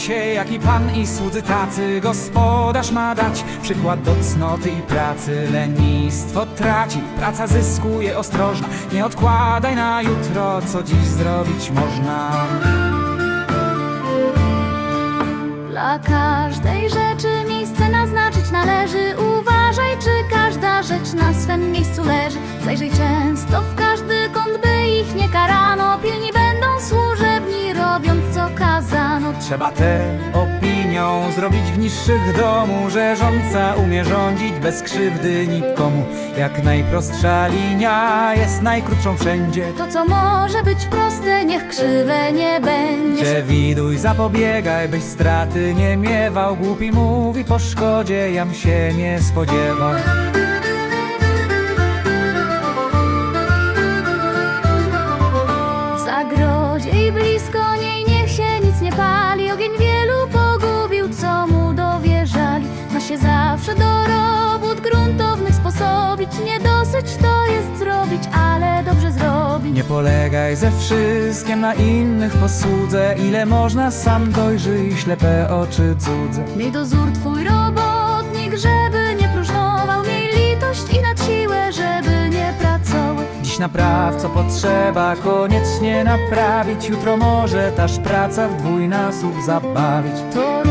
się, jaki pan i słudzy tacy. Gospodarz ma dać przykład do cnoty i pracy. Lenistwo traci, praca zyskuje ostrożna. Nie odkładaj na jutro, co dziś zrobić można. Dla każdej rzeczy miejsce naznaczyć należy. Uważaj, czy każda rzecz na swym miejscu leży. Zajrzyj często w każdy kąt, by ich nie karano. Pilni Trzeba tę opinią zrobić w niższych domu Że rządca umie rządzić bez krzywdy nikomu. Jak najprostsza linia jest najkrótszą wszędzie. To, co może być proste, niech krzywe nie będzie. Przewiduj, zapobiegaj, byś straty nie miewał. Głupi mówi po szkodzie, jam się nie spodziewał Nie dosyć to jest zrobić, ale dobrze zrobić. Nie polegaj ze wszystkim na innych posłudze. Ile można sam dojrzyj ślepe oczy cudze. Miej dozór twój robotnik, żeby nie próżnował. Miej litość i nad siłę, żeby nie pracował. Dziś napraw co potrzeba koniecznie naprawić. Jutro może taż praca w dwójnasób zabawić. To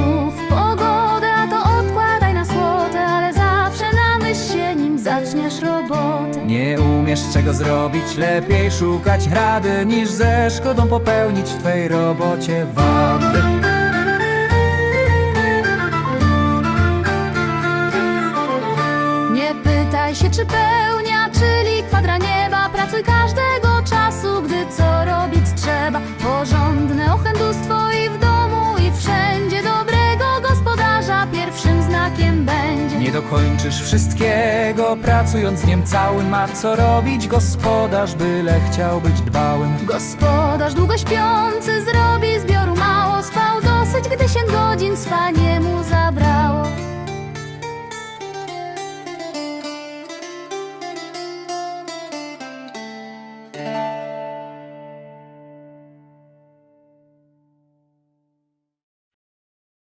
zaczniesz robotę. Nie umiesz czego zrobić, lepiej szukać rady Niż ze szkodą popełnić w twej robocie wady. Nie pytaj się, czy pełnia, czyli kwadra nieba. Pracuj każdego dokończysz wszystkiego, pracując dniem całym A co robić gospodarz, byle chciał być dbałym. Gospodarz długo śpiący zrobi zbioru mało Spał dosyć, gdy się godzin spanie mu zabrało